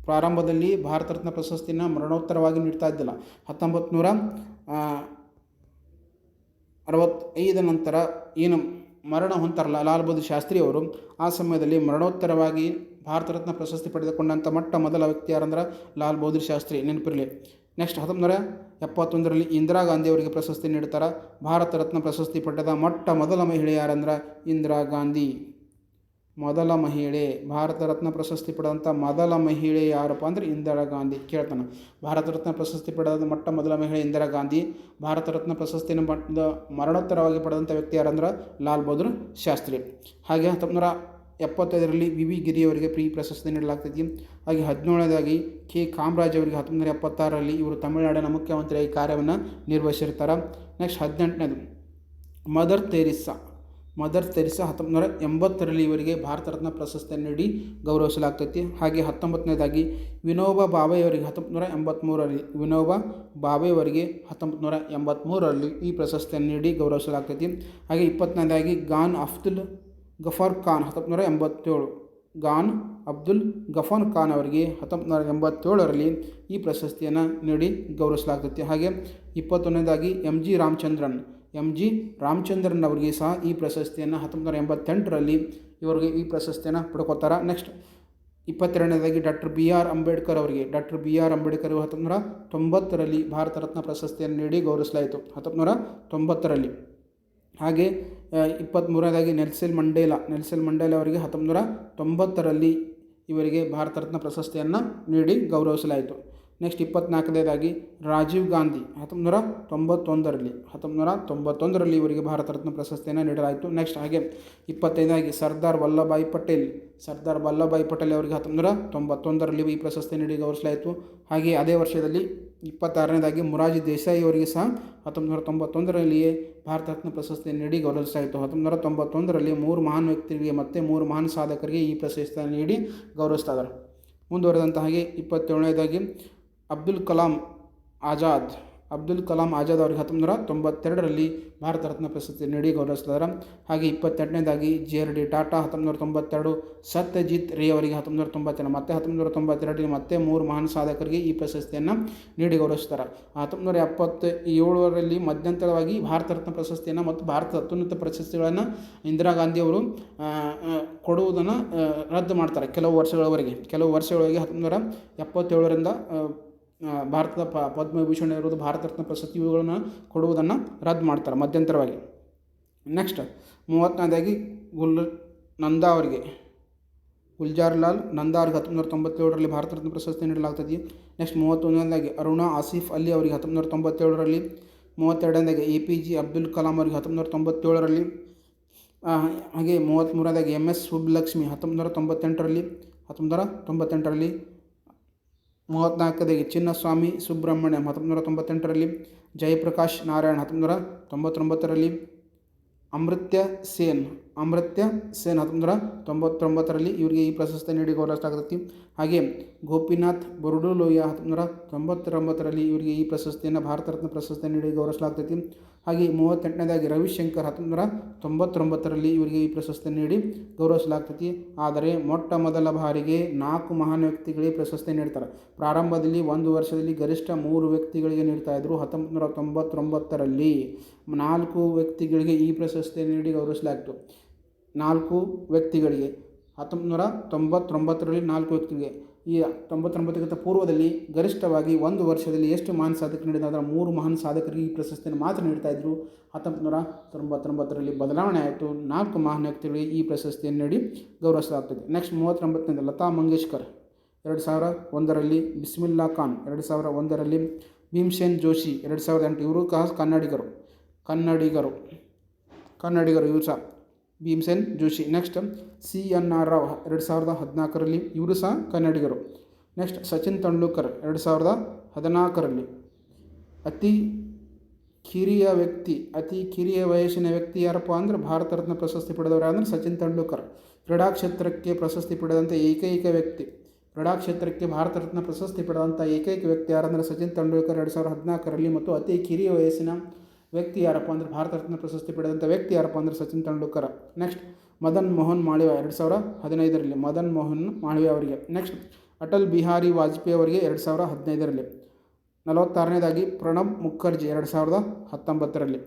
ಪ್ರಾರಂಭದಲ್ಲಿ ಭಾರತ ರತ್ನ ಪ್ರಶಸ್ತಿನ ಮರಣೋತ್ತರವಾಗಿ ನೀಡ್ತಾ ಇದ್ದಿಲ್ಲ. ಹತ್ತೊಂಬತ್ತು ನೂರ ಅರವತ್ತೈದ ನಂತರ ಏನು ಮರಣ ಹೊಂತಾರಲ್ಲ ಲಾಲ್ ಬಹದ್ದೂರ್ ಶಾಸ್ತ್ರಿ ಅವರು, ಆ ಸಮಯದಲ್ಲಿ ಮರಣೋತ್ತರವಾಗಿ ಭಾರತ ರತ್ನ ಪ್ರಶಸ್ತಿ ಪಡೆದುಕೊಂಡಂಥ ಮೊಟ್ಟ ಮೊದಲ ವ್ಯಕ್ತಿ ಯಾರಂದ್ರೆ ಲಾಲ್ ಬಹದ್ದೂರ್ ಶಾಸ್ತ್ರಿ, ನೆನಪಿರಲಿ. ನೆಕ್ಸ್ಟ್ ಹತ್ತೊಂಬರ ಎಪ್ಪತ್ತೊಂದರಲ್ಲಿ ಇಂದಿರಾ ಗಾಂಧಿ ಅವರಿಗೆ ಪ್ರಶಸ್ತಿ ನೀಡ್ತಾರೆ, ಭಾರತ ರತ್ನ ಪ್ರಶಸ್ತಿ ಪಡೆದ ಮೊಟ್ಟ ಮೊದಲ ಮಹಿಳೆ ಯಾರಂದ್ರೆ ಇಂದಿರಾ ಗಾಂಧಿ. ಮೊದಲ ಮಹಿಳೆ, ಭಾರತ ರತ್ನ ಪ್ರಶಸ್ತಿ ಪಡೆದಂಥ ಮೊದಲ ಮಹಿಳೆ ಯಾರಪ್ಪ ಅಂದ್ರೆ ಇಂದಿರಾ ಗಾಂಧಿ ಕೇಳ್ತಾನೆ. ಭಾರತ ರತ್ನ ಪ್ರಶಸ್ತಿ ಪಡೆದ ಮೊಟ್ಟ ಮೊದಲ ಮಹಿಳೆ ಇಂದಿರಾ ಗಾಂಧಿ, ಭಾರತ ರತ್ನ ಪ್ರಶಸ್ತಿಯನ್ನು ಪಡೆದ ಮರಣೋತ್ತರವಾಗಿ ಪಡೆದಂಥ ವ್ಯಕ್ತಿ ಯಾರಂದ್ರೆ? ಲಾಲ್ ಬಹದ್ದೂರ್ ಶಾಸ್ತ್ರಿ. ಹಾಗೆ ಹತ್ತೊಂಬತ್ತು ಎಪ್ಪತ್ತೈದರಲ್ಲಿ ವಿ ವಿ ಗಿರಿ ಅವರಿಗೆ ಪ್ರೀ ಪ್ರಶಸ್ತಿ ನೀಡಲಾಗ್ತೈತಿ. ಹಾಗೆ ಹದಿನೇಳನೇದಾಗಿ ಕೆ ಕಾಮರಾಜ್ ಅವರಿಗೆ ಹತ್ತೊಂಬತ್ತು ಎಪ್ಪತ್ತಾರರಲ್ಲಿ ಇವರು ತಮಿಳುನಾಡಿನ ಮುಖ್ಯಮಂತ್ರಿಯಾಗಿ ಕಾರ್ಯವನ್ನು ನಿರ್ವಹಿಸಿರ್ತಾರೆ. ನೆಕ್ಸ್ಟ್ ಹದಿನೆಂಟನೇದು, ಮದರ್ ತೆರಿಸಾ ಮದರ್ ತೆರಿಸಾ ಹತ್ತೊಂಬತ್ತು ನೂರ ಎಂಬತ್ತರಲ್ಲಿ ಇವರಿಗೆ ಭಾರತ ರತ್ನ ಪ್ರಶಸ್ತಿಯನ್ನು ನೀಡಿ ಗೌರವಿಸಲಾಗ್ತೈತಿ. ಹಾಗೆ ಹತ್ತೊಂಬತ್ತನೇದಾಗಿ ವಿನೋಬಾ ಭಾವೆ ಅವರಿಗೆ ಹತ್ತೊಂಬತ್ತು ನೂರ ಎಂಬತ್ತ್ಮೂರರಲ್ಲಿ ವಿನೋಬಾ ಭಾವೆ ಅವರಿಗೆ ಹತ್ತೊಂಬತ್ತು ನೂರ ಎಂಬತ್ತ್ಮೂರರಲ್ಲಿ ಈ ಪ್ರಶಸ್ತಿಯನ್ನು ನೀಡಿ ಗೌರವಿಸಲಾಗ್ತೈತಿ. ಹಾಗೆ ಇಪ್ಪತ್ತನೇದಾಗಿ ಗಾನ್ ಅಫ್ದುಲ್ ಗಫಾರ್ ಖಾನ್ ಹತ್ತೊಂಬತ್ತು ನೂರ ಎಂಬತ್ತೇಳು, ಗಾನ್ ಅಬ್ದುಲ್ ಗಫಾರ್ ಖಾನ್ ಅವರಿಗೆ ಹತ್ತೊಂಬತ್ತು ನೂರ ಎಂಬತ್ತೇಳರಲ್ಲಿ ಈ ಪ್ರಶಸ್ತಿಯನ್ನು ನೀಡಿ ಗೌರವಿಸಲಾಗ್ತೈತಿ. ಹಾಗೆ ಇಪ್ಪತ್ತೊಂದನೇದಾಗಿ M G Ramachandran M G Ramachandran ಅವರಿಗೆ ಸಹ ಈ ಪ್ರಶಸ್ತಿಯನ್ನು ಹತ್ತೊಂಬತ್ತು ನೂರ ಎಂಬತ್ತೆಂಟರಲ್ಲಿ ಇವರಿಗೆ ಈ ಪ್ರಶಸ್ತಿಯನ್ನು ಪಡ್ಕೋತಾರೆ ನೆಕ್ಸ್ಟ್ ಇಪ್ಪತ್ತೆರಡನೇದಾಗಿ ಡಾಕ್ಟರ್ ಬಿ ಆರ್ ಅಂಬೇಡ್ಕರ್ ಅವರಿಗೆ. ಡಾಕ್ಟರ್ ಬಿ ಆರ್ ಅಂಬೇಡ್ಕರ್ ಹತ್ತೊಂಬತ್ತು ನೂರ ತೊಂಬತ್ತರಲ್ಲಿ ಭಾರತ ರತ್ನ ಪ್ರಶಸ್ತಿಯನ್ನು ನೀಡಿ ಗೌರವಿಸಲಾಯಿತು. ಹತ್ತೊಂಬತ್ತು ನೂರ ತೊಂಬತ್ತರಲ್ಲಿ. ಹಾಗೆ ಇಪ್ಪತ್ತ್ಮೂರನೇದಾಗಿ ನೆಲ್ಸೆಲ್ ಮಂಡೇಲ. ನೆಲ್ಸೆಲ್ ಮಂಡೇಲ ಅವರಿಗೆ ಹತ್ತೊಂಬತ್ತು ನೂರ ತೊಂಬತ್ತರಲ್ಲಿ ಇವರಿಗೆ ಭಾರತ ರತ್ನ ಪ್ರಶಸ್ತಿಯನ್ನು ನೀಡಿ ಗೌರವಿಸಲಾಯಿತು. ನೆಕ್ಸ್ಟ್ ಇಪ್ಪತ್ತ್ನಾಲ್ಕನೇದಾಗಿ ರಾಜೀವ್ ಗಾಂಧಿ ಹತ್ತೊಂಬತ್ತು ನೂರ ತೊಂಬತ್ತೊಂದರಲ್ಲಿ ಹತ್ತೊಂಬತ್ತು ನೂರ ತೊಂಬತ್ತೊಂದರಲ್ಲಿ ಇವರಿಗೆ ಭಾರತ ರತ್ನ ಪ್ರಶಸ್ತಿಯನ್ನು ನೀಡಲಾಯಿತು. ನೆಕ್ಸ್ಟ್ ಹಾಗೆ ಇಪ್ಪತ್ತೈದನೇದಾಗಿ ಸರ್ದಾರ್ ವಲ್ಲಭಾಯ್ ಪಟೇಲ್, ಸರ್ದಾರ್ ವಲ್ಲಭಾಯ್ ಪಟೇಲ್ ಅವರಿಗೆ ಹತ್ತೊಂಬತ್ತು ನೂರ ತೊಂಬತ್ತೊಂದರಲ್ಲಿ ಈ ಪ್ರಶಸ್ತಿ ನೀಡಿ ಗೌರವಿಸಲಾಯಿತು. ಹಾಗೆ ಅದೇ ವರ್ಷದಲ್ಲಿ ಇಪ್ಪತ್ತಾರನೇದಾಗಿ ಮುರಾಜಿ ದೇಸಾಯಿ ಅವರಿಗೆ ಸಹ ಹತ್ತೊಂಬತ್ತು ನೂರ ತೊಂಬತ್ತೊಂದರಲ್ಲಿಯೇ ಭಾರತ ರತ್ನ ಪ್ರಶಸ್ತಿಯನ್ನು ನೀಡಿ ಗೌರವಿಸಲಾಯಿತು. ಹತ್ತೊಂಬತ್ತು ನೂರ ತೊಂಬತ್ತೊಂದರಲ್ಲಿ ಮೂರು ಮಹಾನ್ ವ್ಯಕ್ತಿಗಳಿಗೆ ಮತ್ತು ಮೂರು ಮಹಾನ್ ಸಾಧಕರಿಗೆ ಈ ಪ್ರಶಸ್ತಿಯನ್ನು ನೀಡಿ ಗೌರವಿಸ್ತಾ ಇದ್ದಾರೆ. ಮುಂದುವರೆದಂಥ ಹಾಗೆ ಇಪ್ಪತ್ತೇಳನೇದಾಗಿ ಅಬ್ದುಲ್ ಕಲಾಂ ಆಜಾದ್. ಅಬ್ದುಲ್ ಕಲಾಂ ಆಜಾದ್ ಅವರಿಗೆ ಹತ್ತೊಂಬತ್ತು ನೂರ ತೊಂಬತ್ತೆರಡರಲ್ಲಿ ಭಾರತ ರತ್ನ ಪ್ರಶಸ್ತಿ ನೀಡಿ ಗೌರವಿಸಿದ್ದಾರೆ. ಹಾಗೆ ಇಪ್ಪತ್ತೆಂಟನೇದಾಗಿ ಜೆ ಆರ್ ಡಿ ಟಾಟಾ ಹತ್ತೊಂಬತ್ತು ನೂರ ತೊಂಬತ್ತೆರಡು, ಸತ್ಯಜಿತ್ ರೇ ಅವರಿಗೆ ಹತ್ತೊಂಬತ್ತು ನೂರ ತೊಂಬತ್ತೆರಡು ಮತ್ತೆ ಹತ್ತೊಂಬತ್ತು ನೂರ ತೊಂಬತ್ತೆರಡರಲ್ಲಿ ಮತ್ತೆ ಮೂರು ಮಹಾನ್ ಸಾಧಕರಿಗೆ ಈ ಪ್ರಶಸ್ತಿಯನ್ನು ನೀಡಿ ಗೌರವಿಸ್ತಾರೆ ಹತ್ತೊಂಬತ್ತು ನೂರ ಎಪ್ಪತ್ತು ಏಳರಲ್ಲಿ ಮಧ್ಯಂತರವಾಗಿ ಭಾರತ ರತ್ನ ಪ್ರಶಸ್ತಿಯನ್ನು ಮತ್ತು ಭಾರತದ ಅತ್ಯುನ್ನತ ಪ್ರಶಸ್ತಿಗಳನ್ನು ಇಂದಿರಾ ಗಾಂಧಿ ಅವರು ಕೊಡುವುದನ್ನು ರದ್ದು ಮಾಡ್ತಾರೆ ಕೆಲವು ವರ್ಷಗಳವರೆಗೆ. ಕೆಲವು ವರ್ಷಗಳವರೆಗೆ ಹತ್ತೊಂಬತ್ತು ನೂರ ಎಪ್ಪತ್ತೇಳರಿಂದ ಭಾರತದ ಪ, ಪದ್ಮವಿಭೂಷಣ ಇರೋದು ಭಾರತ ರತ್ನ ಪ್ರಶಸ್ತಿ ಇವುಗಳನ್ನು ಕೊಡುವುದನ್ನು ರದ್ದು ಮಾಡ್ತಾರೆ ಮಧ್ಯಂತರವಾಗಿ. ನೆಕ್ಸ್ಟ್ ಮೂವತ್ತನೇದಾಗಿ ಗುಲ್, ನಂದಾ ಅವರಿಗೆ. ಗುಲ್ಜಾರ್ಲಾಲ್, ನಂದಾ ಅವರಿಗೆ ಹತ್ತೊಂಬತ್ತು ತೊಂಬತ್ತೇಳರಲ್ಲಿ ಭಾರತ ರತ್ನ ಪ್ರಶಸ್ತಿ ನೀಡಲಾಗ್ತದೆ ನೆಕ್ಸ್ಟ್ ಮೂವತ್ತೊಂದನೇದಾಗಿ ಅರುಣಾ ಆಸಿಫ್ ಅಲಿ ಅವರಿಗೆ ಹತ್ತೊಂಬತ್ತು ತೊಂಬತ್ತೇಳರಲ್ಲಿ ಮೂವತ್ತೆರಡನೇದಾಗಿ A P J Abdul Kalam ಅವರಿಗೆ ಹತ್ತೊಂಬತ್ತು ತೊಂಬತ್ತೇಳರಲ್ಲಿ ಹಾಗೆ ಮೂವತ್ತ್ಮೂರನೇದಾಗಿ ಎಂ ಎಸ್ ಸುಬ್ಬಲಕ್ಷ್ಮಿ ಹತ್ತೊಂಬತ್ತು ತೊಂಬತ್ತೆಂಟರಲ್ಲಿ. ಹತ್ತೊಂಬತ್ತು ತೊಂಬತ್ತೆಂಟರಲ್ಲಿ ಮೂವತ್ತ್ನಾಲ್ಕನೇದಾಗಿ ಚಿನ್ನಸ್ವಾಮಿ ಸುಬ್ರಹ್ಮಣ್ಯಂ ಹತ್ತೊಂಬತ್ತು ನೂರ ತೊಂಬತ್ತೆಂಟರಲ್ಲಿ ಜಯಪ್ರಕಾಶ್ ನಾರಾಯಣ್ ಹತ್ತೊಂಬತ್ತು ನೂರ ತೊಂಬತ್ತೊಂಬತ್ತರಲ್ಲಿ ಅಮೃತ್ಯ ಸೇನ್ ಅಮೃತ್ಯ ಸೇನ್ ಹತ್ತೊಂಬತ್ತು ತೊಂಬತ್ತೊಂಬತ್ತರಲ್ಲಿ ಇವರಿಗೆ ಈ ಪ್ರಶಸ್ತಿ ನೀಡಿ ಗೌರವಿಸಲಾಗುತ್ತೆ ಹಾಗೆ ಗೋಪಿನಾಥ್ ಬೊರ್ಡುಲೋಯ ಹತ್ತೊಂಬತ್ತು ನೂರ ತೊಂಬತ್ತೊಂಬತ್ತರಲ್ಲಿ ಇವರಿಗೆ ಈ ಪ್ರಶಸ್ತಿಯನ್ನು, ಭಾರತ ರತ್ನ ಪ್ರಶಸ್ತಿ ನೀಡಿ ಗೌರವಿಸಲಾಗ್ತೈತಿ ಹಾಗೆ ಮೂವತ್ತೆಂಟನೇದಾಗಿ ರವಿಶಂಕರ್ ಹತ್ತೊಂಬತ್ತು ತೊಂಬತ್ತೊಂಬತ್ತರಲ್ಲಿ ಇವರಿಗೆ ಈ ಪ್ರಶಸ್ತಿ ನೀಡಿ ಗೌರವಿಸಲಾಗ್ತೈತಿ ಆದರೆ ಮೊಟ್ಟ ಮೊದಲ ಬಾರಿಗೆ ನಾಲ್ಕು ಮಹಾನ್ ವ್ಯಕ್ತಿಗಳಿಗೆ ಪ್ರಶಸ್ತಿ ನೀಡ್ತಾರೆ. ಪ್ರಾರಂಭದಲ್ಲಿ ಒಂದು ವರ್ಷದಲ್ಲಿ ಗರಿಷ್ಠ ಮೂರು ವ್ಯಕ್ತಿಗಳಿಗೆ ನೀಡ್ತಾ ಇದ್ದರು ಹತ್ತೊಂಬತ್ತು ನೂರ ತೊಂಬತ್ತೊಂಬತ್ತರಲ್ಲಿ. ನಾಲ್ಕು ವ್ಯಕ್ತಿಗಳಿಗೆ ಈ ಪ್ರಶಸ್ತಿ ನೀಡಿ ಗೌರವಿಸಲಾಯಿತು ನಾಲ್ಕು ವ್ಯಕ್ತಿಗಳಿಗೆ. ಹತ್ತೊಂಬತ್ತು ನೂರ ತೊಂಬತ್ತೊಂಬತ್ತರಲ್ಲಿ ನಾಲ್ಕು ವ್ಯಕ್ತಿಗೆ ಈ ತೊಂಬತ್ತೊಂಬತ್ತಕ್ಕಿಂತ ಪೂರ್ವದಲ್ಲಿ ಗರಿಷ್ಠವಾಗಿ ಒಂದು ವರ್ಷದಲ್ಲಿ ಎಷ್ಟು ಮಹಾನ್ ಸಾಧಕರು ನೀಡಿದ ಅದರ ಮೂರು ಮಹಾನ್ ಸಾಧಕರಿಗೆ ಈ ಪ್ರಶಸ್ತಿಯನ್ನು ಮಾತ್ರ ನೀಡ್ತಾ ಇದ್ದರು ಹತ್ತೊಂಬತ್ತು ನೂರ ತೊಂಬತ್ತೊಂಬತ್ತರಲ್ಲಿ ಬದಲಾವಣೆ ಆಯಿತು. ನಾಲ್ಕು ಮಹಾನ್ ವ್ಯಕ್ತಿಗಳಿಗೆ ಈ ಪ್ರಶಸ್ತಿಯನ್ನು ನೀಡಿ ಗೌರವಿಸಲಾಗ್ತದೆ. ನೆಕ್ಸ್ಟ್ ಮೂವತ್ತೊಂಬತ್ತನೇದು ಲತಾ ಮಂಗೇಶ್ಕರ್. ಎರಡು ಸಾವಿರ ಒಂದರಲ್ಲಿ ಬಿಸ್ಮಿಲ್ಲಾ ಖಾನ್. ಎರಡು ಸಾವಿರ ಒಂದರಲ್ಲಿ ಭೀಮ್ಸೇನ್ ಜೋಶಿ. ಎರಡು ಸಾವಿರದ ಎಂಟು ಇವರು ಕಾಸ್ ಕನ್ನಡಿಗರು. ಕನ್ನಡಿಗರು. ಕನ್ನಡಿಗರು ಇವರು ಸಹ. Bhimsen Joshi. Next C N R Rao, ಎರಡು ಸಾವಿರದ ಹದಿನಾಲ್ಕರಲ್ಲಿ ಇವರು ಸಹ ಕನ್ನಡಿಗರು. ನೆಕ್ಸ್ಟ್ ಸಚಿನ್ ತೆಂಡೂಲ್ಕರ್, ಎರಡು ಸಾವಿರದ ಹದಿನಾಲ್ಕರಲ್ಲಿ. ಅತಿ ಕಿರಿಯ ವ್ಯಕ್ತಿ, ಅತಿ ಕಿರಿಯ ವಯಸ್ಸಿನ ವ್ಯಕ್ತಿ ಯಾರಪ್ಪ ಅಂದ್ರೆ ಭಾರತ ರತ್ನ ಪ್ರಶಸ್ತಿ ಪಡೆದವರು ಅಂದರೆ ಸಚಿನ್ ತೆಂಡೂಲ್ಕರ್. ಕ್ರೀಡಾ ಕ್ಷೇತ್ರಕ್ಕೆ ಪ್ರಶಸ್ತಿ ಪಡೆದಂಥ ಏಕೈಕ ವ್ಯಕ್ತಿ. ಕ್ರೀಡಾ ಕ್ಷೇತ್ರಕ್ಕೆ ಭಾರತ ರತ್ನ ಪ್ರಶಸ್ತಿ ಪಡೆದಂಥ ಏಕೈಕ ವ್ಯಕ್ತಿ ಯಾರಂದರೆ ಸಚಿನ್ ತೆಂಡೂಲ್ಕರ್ ಎರಡು ಸಾವಿರದ ಹದಿನಾಲ್ಕರಲ್ಲಿ ಮತ್ತು ಅತಿ ಕಿರಿಯ ವಯಸ್ಸಿನ ವ್ಯಕ್ತಿ ಯಾರಪ್ಪ ಅಂದರೆ ಭಾರತ ರತ್ನ ಪ್ರಶಸ್ತಿ ಪಡೆದಂಥ ವ್ಯಕ್ತಿ ಯಾರಪ್ಪ ಅಂದರೆ ಸಚಿನ್ ತೆಂಡೂಲ್ಕರ್. ನೆಕ್ಸ್ಟ್ ಮದನ್ ಮೋಹನ್ ಮಾಳವ್ಯ ಎರಡು ಸಾವಿರ ಹದಿನೈದರಲ್ಲಿ. ಮದನ್ ಮೋಹನ್ ಮಾಳವ್ಯ ಅವರಿಗೆ. ನೆಕ್ಸ್ಟ್ ಅಟಲ್ ಬಿಹಾರಿ ವಾಜಪೇಯಿ ಅವರಿಗೆ ಎರಡು ಸಾವಿರ ಹದಿನೈದರಲ್ಲಿ. ನಲವತ್ತಾರನೇದಾಗಿ ಪ್ರಣಬ್ ಮುಖರ್ಜಿ ಎರಡು ಸಾವಿರದ ಹತ್ತೊಂಬತ್ತರಲ್ಲಿ.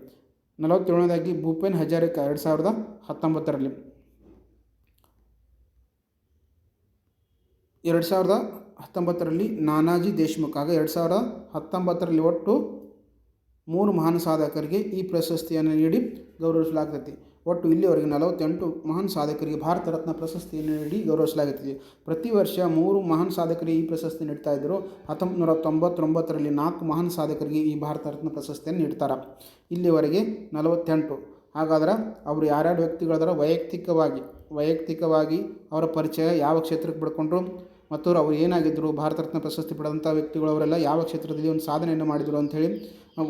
ನಲವತ್ತೇಳನೇದಾಗಿ ಭೂಪೇನ್ ಹಜಾರಿಕಾ ಎರಡು ಸಾವಿರದ ಹತ್ತೊಂಬತ್ತರಲ್ಲಿ. ಎರಡು ಸಾವಿರದ ಹತ್ತೊಂಬತ್ತರಲ್ಲಿ ನಾನಾಜಿ ದೇಶ್ಮುಖ್. ಆಗ ಎರಡು ಸಾವಿರದ ಹತ್ತೊಂಬತ್ತರಲ್ಲಿ ಒಟ್ಟು ಮೂರು ಮಹಾನ್ ಸಾಧಕರಿಗೆ ಈ ಪ್ರಶಸ್ತಿಯನ್ನು ನೀಡಿ ಗೌರವಿಸಲಾಗ್ತೈತಿ ಒಟ್ಟು ಇಲ್ಲಿವರೆಗೆ ನಲವತ್ತೆಂಟು ಮಹಾನ್ ಸಾಧಕರಿಗೆ ಭಾರತ ರತ್ನ ಪ್ರಶಸ್ತಿಯನ್ನು ನೀಡಿ ಗೌರವಿಸಲಾಗುತ್ತಿದೆ. ಪ್ರತಿ ವರ್ಷ ಮೂರು ಮಹಾನ್ ಸಾಧಕರಿಗೆ ಈ ಪ್ರಶಸ್ತಿ ನೀಡ್ತಾ ಇದ್ದರು. ಹತ್ತೊಂಬತ್ತು ನೂರ ತೊಂಬತ್ತೊಂಬತ್ತರಲ್ಲಿ ನಾಲ್ಕು ಮಹಾನ್ ಸಾಧಕರಿಗೆ ಈ ಭಾರತ ರತ್ನ ಪ್ರಶಸ್ತಿಯನ್ನು ನೀಡ್ತಾರೆ. ಇಲ್ಲಿವರೆಗೆ ನಲವತ್ತೆಂಟು. ಹಾಗಾದ್ರೆ ಅವರು ಯಾರ್ಯಾರು ವ್ಯಕ್ತಿಗಳಾದರೂ ವೈಯಕ್ತಿಕವಾಗಿ ವೈಯಕ್ತಿಕವಾಗಿ ಅವರ ಪರಿಚಯ ಯಾವ ಕ್ಷೇತ್ರಕ್ಕೆ ಬಿಡ್ಕೊಂಡ್ರು ಮತ್ತು ಅವರು ಏನಾಗಿದ್ದರು ಭಾರತ ರತ್ನ ಪ್ರಶಸ್ತಿ ಪಡೆದಂಥ ವ್ಯಕ್ತಿಗಳು ಅವರೆಲ್ಲ ಯಾವ ಕ್ಷೇತ್ರದಲ್ಲಿ ಒಂದು ಸಾಧನೆಯನ್ನು ಮಾಡಿದರು ಅಂಥೇಳಿ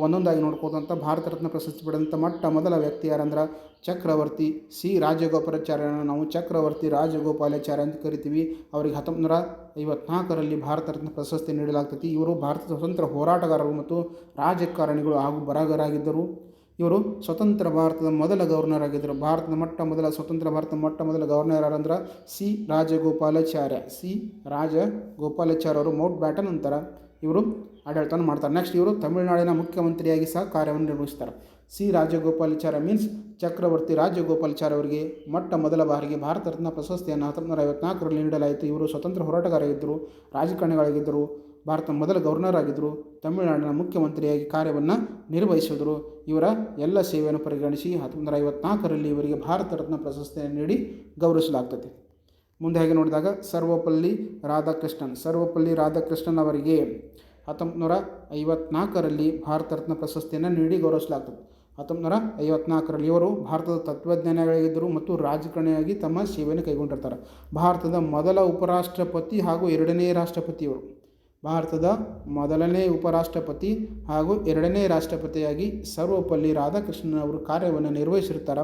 ಒಂದೊಂದಾಗಿ ನೋಡ್ಕೋದಂಥ ಭಾರತ ರತ್ನ ಪ್ರಶಸ್ತಿ ಪಡೆದಂಥ ಮೊಟ್ಟ ಮೊದಲ ವ್ಯಕ್ತಿ ಯಾರಂದ್ರೆ ಚಕ್ರವರ್ತಿ ಸಿ ರಾಜಗೋಪಾಲಾಚಾರ್ಯನ ನಾವು ಚಕ್ರವರ್ತಿ ರಾಜಗೋಪಾಲಾಚಾರ್ಯ ಅಂತ ಕರಿತೀವಿ. ಅವರಿಗೆ ಹತ್ತೊಂಬತ್ತು ಐವತ್ನಾಲ್ಕರಲ್ಲಿ ಭಾರತ ರತ್ನ ಪ್ರಶಸ್ತಿ ನೀಡಲಾಗ್ತೈತಿ. ಇವರು ಭಾರತದ ಸ್ವತಂತ್ರ ಹೋರಾಟಗಾರರು ಮತ್ತು ರಾಜಕಾರಣಿಗಳು ಹಾಗೂ ಬರಹಗಾರರಾಗಿದ್ದರು. ಇವರು ಸ್ವತಂತ್ರ ಭಾರತದ ಮೊದಲ ಗವರ್ನರ್ ಆಗಿದ್ದರು ಭಾರತದ ಮೊಟ್ಟ ಮೊದಲ ಸ್ವತಂತ್ರ ಭಾರತದ ಮೊಟ್ಟ ಮೊದಲ ಗವರ್ನರ್ ಯಾರಂದ್ರೆ ಸಿ ರಾಜಗೋಪಾಲಾಚಾರ್ಯ. ಸಿ ರಾಜಗೋಪಾಲಾಚಾರ್ಯ ಅವರು ಮೌಟ್ ಬ್ಯಾಟನ್ ಅಂತಾರೆ ಇವರು ಆಡಳಿತವನ್ನು ಮಾಡ್ತಾರೆ. ನೆಕ್ಸ್ಟ್ ಇವರು ತಮಿಳುನಾಡಿನ ಮುಖ್ಯಮಂತ್ರಿಯಾಗಿ ಸಹ ಕಾರ್ಯವನ್ನು ನಿರ್ವಹಿಸ್ತಾರೆ. ಸಿ ರಾಜಗೋಪಾಲಾಚಾರ್ಯ ಮೀನ್ಸ್ ಚಕ್ರವರ್ತಿ ರಾಜಗೋಪಾಲಾಚಾರ್ಯ ಅವರಿಗೆ ಮೊಟ್ಟ ಮೊದಲ ಬಾರಿಗೆ ಭಾರತ ರತ್ನ ಪ್ರಶಸ್ತಿಯನ್ನು ಹತ್ತೊಂಬತ್ತು ನೂರ ಐವತ್ನಾಲ್ಕರಲ್ಲಿ ನೀಡಲಾಯಿತು. ಇವರು ಸ್ವತಂತ್ರ ಹೋರಾಟಗಾರರಾಗಿದ್ದರು ರಾಜಕಾರಣಿಗಳಾಗಿದ್ದರು. ಭಾರತ ಮೊದಲ ಗವರ್ನರ್ ಆಗಿದ್ದರು. ತಮಿಳುನಾಡಿನ ಮುಖ್ಯಮಂತ್ರಿಯಾಗಿ ಕಾರ್ಯವನ್ನು ನಿರ್ವಹಿಸಿದರು. ಇವರ ಎಲ್ಲ ಸೇವೆಯನ್ನು ಪರಿಗಣಿಸಿ ಹತ್ತೊಂಬತ್ತು ಐವತ್ನಾಲ್ಕರಲ್ಲಿ ಇವರಿಗೆ ಭಾರತ ರತ್ನ ಪ್ರಶಸ್ತಿಯನ್ನು ನೀಡಿ ಗೌರವಿಸಲಾಗ್ತದೆ. ಮುಂದೆ ಹಾಗೆ ನೋಡಿದಾಗ ಸರ್ವಪಲ್ಲಿ ರಾಧಾಕೃಷ್ಣನ್. ಸರ್ವಪಲ್ಲಿ ರಾಧಾಕೃಷ್ಣನ್ ಅವರಿಗೆ ಹತ್ತೊಂಬತ್ತು ನೂರ ಐವತ್ನಾಲ್ಕರಲ್ಲಿ ಭಾರತ ರತ್ನ ಪ್ರಶಸ್ತಿಯನ್ನು ನೀಡಿ ಗೌರವಿಸಲಾಗ್ತದೆ. ಹತ್ತೊಂಬತ್ತು ನೂರ ಐವತ್ನಾಲ್ಕರಲ್ಲಿ ಇವರು ಭಾರತದ ತತ್ವಜ್ಞಾನಿಗಳಾಗಿದ್ದರು ಮತ್ತು ರಾಜಕಾರಣಿಯಾಗಿ ತಮ್ಮ ಸೇವೆಯನ್ನು ಕೈಗೊಂಡಿರ್ತಾರೆ. ಭಾರತದ ಮೊದಲ ಉಪರಾಷ್ಟ್ರಪತಿ ಹಾಗೂ ಎರಡನೇ ರಾಷ್ಟ್ರಪತಿ ಇವರು ಭಾರತದ ಮೊದಲನೇ ಉಪರಾಷ್ಟ್ರಪತಿ ಹಾಗೂ ಎರಡನೇ ರಾಷ್ಟ್ರಪತಿಯಾಗಿ ಸರ್ವಪಲ್ಲಿ ರಾಧಾಕೃಷ್ಣನ್ ಅವರು ಕಾರ್ಯವನ್ನು ನಿರ್ವಹಿಸಿರ್ತಾರೆ.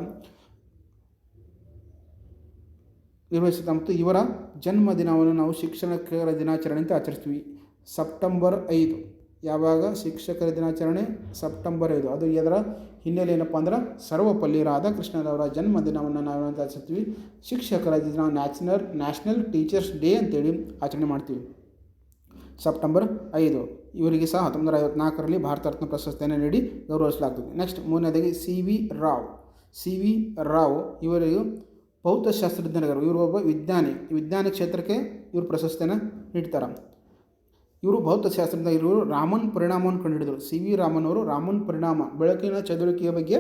ನಿರ್ವಹಿಸುತ್ತಾ ಮತ್ತು ಇವರ ಜನ್ಮದಿನವನ್ನು ನಾವು ಶಿಕ್ಷಕರ ದಿನಾಚರಣೆ ಅಂತ ಆಚರಿಸ್ತೀವಿ. ಸೆಪ್ಟೆಂಬರ್ ಐದು. ಯಾವಾಗ ಶಿಕ್ಷಕರ ದಿನಾಚರಣೆ? ಸೆಪ್ಟೆಂಬರ್ ಐದು. ಅದು ಇದರ ಹಿನ್ನೆಲೆ ಏನಪ್ಪ ಅಂದ್ರೆ ಸರ್ವಪಲ್ಲಿ ರಾಧಾಕೃಷ್ಣರವರ ಜನ್ಮದಿನವನ್ನು ನಾವು ಆಚರಿಸ್ತೀವಿ. ಶಿಕ್ಷಕರ ದಿನ ನ್ಯಾಷನಲ್ ನ್ಯಾಷನಲ್ ಟೀಚರ್ಸ್ ಡೇ ಅಂತೇಳಿ ಆಚರಣೆ ಮಾಡ್ತೀವಿ. ಸೆಪ್ಟೆಂಬರ್ ಐದು. ಇವರಿಗೆ ಸಹ ಹತ್ತೊಂಬತ್ತು ನೂರ ಐವತ್ನಾಲ್ಕರಲ್ಲಿ ಭಾರತ ರತ್ನ ಪ್ರಶಸ್ತಿಯನ್ನು ನೀಡಿ ಗೌರವಿಸಲಾಗುತ್ತದೆ. ನೆಕ್ಸ್ಟ್ ಮೂರನೇದಾಗಿ C V Rao. C V Rao ಇವರಿಗೂ ಭೌತಶಾಸ್ತ್ರಜ್ಞರು ಇವರು ಒಬ್ಬ ವಿಜ್ಞಾನಿ. ವಿಜ್ಞಾನ ಕ್ಷೇತ್ರಕ್ಕೆ ಇವರು ಪ್ರಶಸ್ತಿಯನ್ನು ನೀಡ್ತಾರೆ. ಇವರು ಭೌತಶಾಸ್ತ್ರಜ್ಞ ಇವರು ರಾಮನ್ ಪರಿಣಾಮವನ್ನು ಕಂಡುಹಿಡಿದರು. ಸಿ ವಿ ರಾಮನ್ ಅವರು ರಾಮನ್ ಪರಿಣಾಮ, ಬೆಳಕಿನ ಚದುರಿಕೆಯ ಬಗ್ಗೆ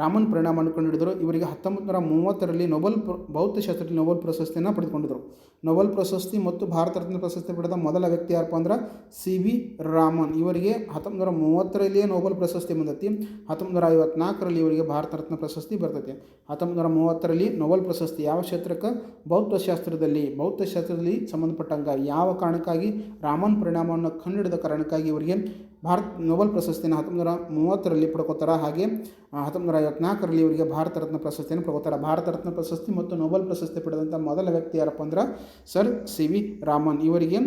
ರಾಮನ್ ಪರಿಣಾಮವನ್ನು ಕಂಡುಹಿಡಿದರು ಇವರಿಗೆ ಹತ್ತೊಂಬತ್ತು ನೂರ ಮೂವತ್ತರಲ್ಲಿ ನೊಬೆಲ್ ಭೌತಶಾಸ್ತ್ರದಲ್ಲಿ ನೊಬೆಲ್ ಪ್ರಶಸ್ತಿಯನ್ನು ಪಡೆದುಕೊಂಡಿದ್ದರು ನೊಬೆಲ್ ಪ್ರಶಸ್ತಿ ಮತ್ತು ಭಾರತ ರತ್ನ ಪ್ರಶಸ್ತಿ ಪಡೆದ ಮೊದಲ ವ್ಯಕ್ತಿ ಯಾರಪ್ಪ ಅಂದ್ರೆ ಸಿ ವಿ ರಾಮನ್. ಇವರಿಗೆ ಹತ್ತೊಂಬತ್ತು ನೂರ ಮೂವತ್ತರಲ್ಲಿಯೇ ನೊಬೆಲ್ ಪ್ರಶಸ್ತಿ ಬಂದೈತಿ. ಹತ್ತೊಂಬತ್ತು ನೂರ ಐವತ್ನಾಲ್ಕರಲ್ಲಿ ಇವರಿಗೆ ಭಾರತ ರತ್ನ ಪ್ರಶಸ್ತಿ ಬರ್ತೈತಿ. ಹತ್ತೊಂಬತ್ತು ನೂರ ಮೂವತ್ತರಲ್ಲಿ ನೊಬೆಲ್ ಪ್ರಶಸ್ತಿ ಯಾವ ಕ್ಷೇತ್ರಕ್ಕೆ? ಭೌತಶಾಸ್ತ್ರದಲ್ಲಿ ಭೌತಶಾಸ್ತ್ರದಲ್ಲಿ ಸಂಬಂಧಪಟ್ಟಂಗ ಯಾವ ಕಾರಣಕ್ಕಾಗಿ ರಾಮನ್ ಪರಿಣಾಮವನ್ನು ಕಂಡುಹಿಡಿದ ಕಾರಣಕ್ಕಾಗಿ ಇವರಿಗೆ ಭಾರತ ನೊಬೆಲ್ ಪ್ರಶಸ್ತಿಯನ್ನು ಹತ್ತೊಂಬತ್ತು ನೂರ ಮೂವತ್ತರಲ್ಲಿ ಪಡ್ಕೋತಾರೆ. ಹಾಗೆ ಹತ್ತೊಂಬತ್ತು ನೂರ ಐವತ್ನಾಲ್ಕರಲ್ಲಿ ಇವರಿಗೆ ಭಾರತ ರತ್ನ ಪ್ರಶಸ್ತಿಯನ್ನು ಪಡ್ಕೋತಾರೆ. ಭಾರತ ರತ್ನ ಪ್ರಶಸ್ತಿ ಮತ್ತು ನೊಬೆಲ್ ಪ್ರಶಸ್ತಿ ಪಡೆದಂಥ ಮೊದಲ ವ್ಯಕ್ತಿ ಯಾರಪ್ಪ ಅಂದ್ರೆ ಸರ್ ಸಿ ವಿ ರಾಮನ್. ಇವರಿಗೆ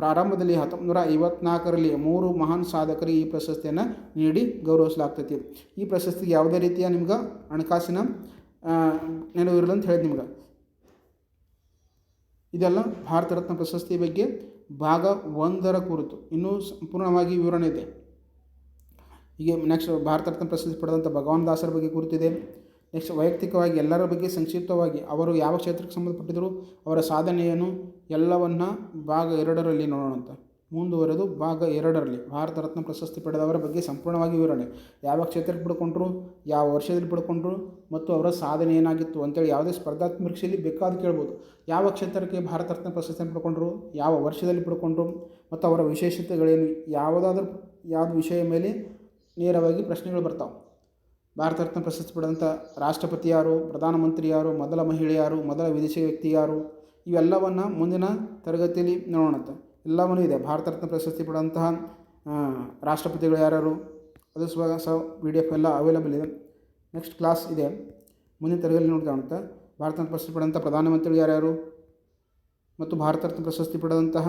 ಪ್ರಾರಂಭದಲ್ಲಿ ಹತ್ತೊಂಬತ್ತು ನೂರ ಐವತ್ನಾಲ್ಕರಲ್ಲಿ ಮೂರು ಮಹಾನ್ ಸಾಧಕರಿಗೆ ಈ ಪ್ರಶಸ್ತಿಯನ್ನು ನೀಡಿ ಗೌರವಿಸಲಾಗ್ತೈತಿ. ಈ ಪ್ರಶಸ್ತಿಗೆ ಯಾವುದೇ ರೀತಿಯ ನಿಮ್ಗೆ ಹಣಕಾಸಿನ ನೆರವು ಇರಲ್ಲ ಅಂತ ಹೇಳಿದ್ ನಿಮ್ಗೆ. ಇದೆಲ್ಲ ಭಾರತ ರತ್ನ ಪ್ರಶಸ್ತಿ ಬಗ್ಗೆ ಭಾಗ ಒಂದರ ಕುರಿತು. ಇನ್ನೂ ಸಂಪೂರ್ಣವಾಗಿ ವಿವರಣೆ ಇದೆ. ಹೀಗೆ ನೆಕ್ಸ್ಟ್ ಭಾರತ ರತ್ನ ಪ್ರಶಸ್ತಿ ಪಡೆದಂಥ ಭಗವಾನ್ ದಾಸರ ಬಗ್ಗೆ ಕುರಿತಿದೆ. ನೆಕ್ಸ್ಟ್ ವೈಯಕ್ತಿಕವಾಗಿ ಎಲ್ಲರ ಬಗ್ಗೆ ಸಂಕ್ಷಿಪ್ತವಾಗಿ ಅವರು ಯಾವ ಕ್ಷೇತ್ರಕ್ಕೆ ಸಂಬಂಧಪಟ್ಟಿದ್ದರು, ಅವರ ಸಾಧನೆಯನ್ನು ಎಲ್ಲವನ್ನು ಭಾಗ ಎರಡರಲ್ಲಿ ನೋಡೋಣಂತ. ಮುಂದುವರೆದು ಭಾಗ ಎರಡರಲ್ಲಿ ಭಾರತ ರತ್ನ ಪ್ರಶಸ್ತಿ ಪಡೆದವರ ಬಗ್ಗೆ ಸಂಪೂರ್ಣವಾಗಿ ವಿವರಣೆ. ಯಾವ ಕ್ಷೇತ್ರಕ್ಕೆ ಪಡ್ಕೊಂಡ್ರು ಯಾವ ವರ್ಷದಲ್ಲಿ ಪಡ್ಕೊಂಡ್ರು ಮತ್ತು ಅವರ ಸಾಧನೆ ಏನಾಗಿತ್ತು ಅಂತೇಳಿ ಯಾವುದೇ ಸ್ಪರ್ಧಾತ್ಮಕ ಪರೀಕ್ಷೆಯಲ್ಲಿ ಬೇಕಾದ ಕೇಳ್ಬೋದು. ಯಾವ ಕ್ಷೇತ್ರಕ್ಕೆ ಭಾರತ ರತ್ನ ಪ್ರಶಸ್ತಿಯನ್ನು ಪಡ್ಕೊಂಡ್ರು, ಯಾವ ವರ್ಷದಲ್ಲಿ ಪಡ್ಕೊಂಡ್ರು ಮತ್ತು ಅವರ ವಿಶೇಷತೆಗಳೇನು, ಯಾವುದಾದ್ರೂ ಯಾವ್ದು ವಿಷಯ ಮೇಲೆ ನೇರವಾಗಿ ಪ್ರಶ್ನೆಗಳು ಬರ್ತಾವೆ. ಭಾರತ ರತ್ನ ಪ್ರಶಸ್ತಿ ಪಡೆದಂಥ ರಾಷ್ಟ್ರಪತಿ ಯಾರು, ಪ್ರಧಾನಮಂತ್ರಿ ಯಾರು, ಮೊದಲ ಮಹಿಳೆ ಯಾರು, ಮೊದಲ ವಿದೇಶಿ ವ್ಯಕ್ತಿ ಯಾರು, ಇವೆಲ್ಲವನ್ನು ಮುಂದಿನ ತರಗತಿಯಲ್ಲಿ ನೋಡೋಣಂತೆ. ಎಲ್ಲವನ್ನೂ ಇದೆ. ಭಾರತ ರತ್ನ ಪ್ರಶಸ್ತಿ ಪಡೆದಂತಹ ರಾಷ್ಟ್ರಪತಿಗಳು ಯಾರ್ಯಾರು? ಅದು ಸ್ವ ಸಹ ಪಿ ಡಿ ಎಫ್ ಎಲ್ಲ ಅವೈಲಬಲ್ ಇದೆ. ನೆಕ್ಸ್ಟ್ ಕ್ಲಾಸ್ ಇದೆ. ಮುಂದಿನ ತರಗತಿಯಲ್ಲಿ ನೋಡ್ತಾ ಭಾರತ ರತ್ನ ಪ್ರಶಸ್ತಿ ಪಡೆದಂಥ ಪ್ರಧಾನಮಂತ್ರಿಗಳು ಯಾರ್ಯಾರು? ಮತ್ತು ಭಾರತ ರತ್ನ ಪ್ರಶಸ್ತಿ ಪಡೆದಂತಹ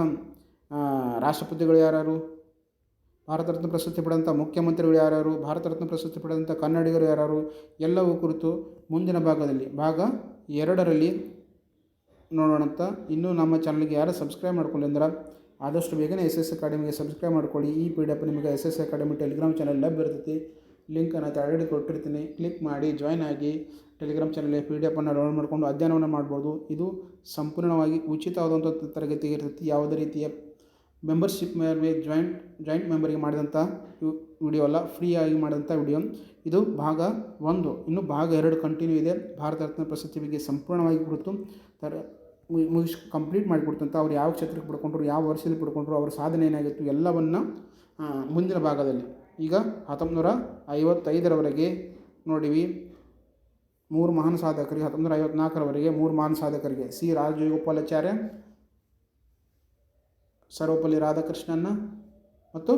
ರಾಷ್ಟ್ರಪತಿಗಳು ಯಾರ್ಯಾರು? ಭಾರತ ರತ್ನ ಪ್ರಶಸ್ತಿ ಪಡೆದಂಥ ಮುಖ್ಯಮಂತ್ರಿಗಳು ಯಾರ್ಯಾರು? ಭಾರತ ರತ್ನ ಪ್ರಶಸ್ತಿ ಪಡೆದಂಥ ಕನ್ನಡಿಗರು ಯಾರ್ಯಾರು? ಎಲ್ಲವೂ ಕುರಿತು ಮುಂದಿನ ಭಾಗದಲ್ಲಿ, ಭಾಗ ಎರಡರಲ್ಲಿ ನೋಡೋಣಂತ. ಇನ್ನೂ ನಮ್ಮ ಚಾನಲ್ಗೆ ಯಾರು ಸಬ್ಸ್ಕ್ರೈಬ್ ಮಾಡ್ಕೊಳ್ಳಿ ಅಂದ್ರೆ ಆದಷ್ಟು ಬೇಗನೆ ಎಸ್ ಎಸ್ ಅಕಾಡೆಮಿಗೆ ಸಬ್ಸ್ಕ್ರೈಬ್ ಮಾಡ್ಕೊಳ್ಳಿ. ಈ ಪಿ ಡಿ ಎಫ್ ನಿಮಗೆ S S academy Telegram channel ಲಭ್ಯ ಇರ್ತೈತಿ ಲಿಂಕನ್ನು ಕೆಳಗಡೆ ಕೊಟ್ಟಿರ್ತೀನಿ. ಕ್ಲಿಕ್ ಮಾಡಿ ಜಾಯ್ನ್ ಆಗಿ ಟೆಲಿಗ್ರಾಮ್ ಚಾನಲ್ ಪಿ ಡಿ ಎಫನ್ನು ಡೌನ್ಲೋಡ್ ಮಾಡಿಕೊಂಡು ಅಧ್ಯಯನವನ್ನು ಮಾಡ್ಬೋದು. ಇದು ಸಂಪೂರ್ಣವಾಗಿ ಉಚಿತವಾದಂಥ ತರಗತಿ ಇರ್ತೈತಿ. ಯಾವುದೇ ರೀತಿಯ ಮೆಂಬರ್ಶಿಪ್ ಮೇಲೆ ಜಾಯಿಂಟ್ ಜಾಯಿಂಟ್ ಮೆಂಬರಿಗೆ ಮಾಡಿದಂಥ ವಿಡಿಯೋ ಅಲ್ಲ ಫ್ರೀಯಾಗಿ ಮಾಡಿದಂಥ ವಿಡಿಯೋ ಇದು ಭಾಗ ಒಂದು. ಇನ್ನು ಭಾಗ ಎರಡು ಕಂಟಿನ್ಯೂ ಇದೆ. ಭಾರತ ರತ್ನ ಪ್ರಶಸ್ತಿ ಬಗ್ಗೆ ಸಂಪೂರ್ಣವಾಗಿ ಕುರಿತು ತರ ಮುಗಿಸ್ ಕಂಪ್ಲೀಟ್ ಮಾಡಿಕೊಡ್ತಂತ ಅವ್ರು ಯಾವ ಕ್ಷೇತ್ರಕ್ಕೆ ಪಡ್ಕೊಂಡ್ರು, ಯಾವ ವರ್ಷದಲ್ಲಿ ಪಡ್ಕೊಂಡ್ರು, ಅವ್ರ ಸಾಧನೆ ಏನಾಗಿತ್ತು, ಎಲ್ಲವನ್ನು ಮುಂದಿನ ಭಾಗದಲ್ಲಿ. ಈಗ ಹತ್ತೊಂಬತ್ತು ನೂರ ಐವತ್ತೈದರವರೆಗೆ ನೋಡಿವಿ. ಮೂರು ಮಹಾನ್ ಸಾಧಕರಿಗೆ ಹತ್ತೊಂಬತ್ತು ನೂರ ಐವತ್ನಾಲ್ಕರವರೆಗೆ ಮೂರು ಮಹಾನ್ ಸಾಧಕರಿಗೆ. ಸಿ. ರಾಜಗೋಪಾಲಾಚಾರ್ಯ ಸರ್ವಪಲ್ಲಿ ರಾಧಾಕೃಷ್ಣನ್ನ ಮತ್ತು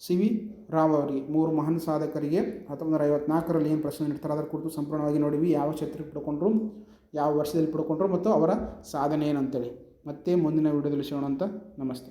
ಸಿ. ವಿ. ರಾವ್ ಅವರಿಗೆ. ಮೂರು ಮಹಾನ್ ಸಾಧಕರಿಗೆ ಹತ್ತೊಂಬತ್ತು ನೂರ ಐವತ್ನಾಲ್ಕರಲ್ಲಿ ಏನು ಪ್ರಶ್ನೆ ನೀಡ್ತಾರೆ, ಅದರ ಕುರಿತು ಸಂಪೂರ್ಣವಾಗಿ ನೋಡಿವಿ. ಯಾವ ಕ್ಷೇತ್ರಕ್ಕೆ ಪಡ್ಕೊಂಡ್ರು ಯಾವ ವರ್ಷದಲ್ಲಿ ಪಡ್ಕೊಂಡ್ರು ಮತ್ತು ಅವರ ಸಾಧನೆ ಏನಂತೇಳಿ ಮತ್ತೆ ಮುಂದಿನ ವಿಡಿಯೋದಲ್ಲಿ ಸಿಗೋಣ ಅಂತ ನಮಸ್ತೆ.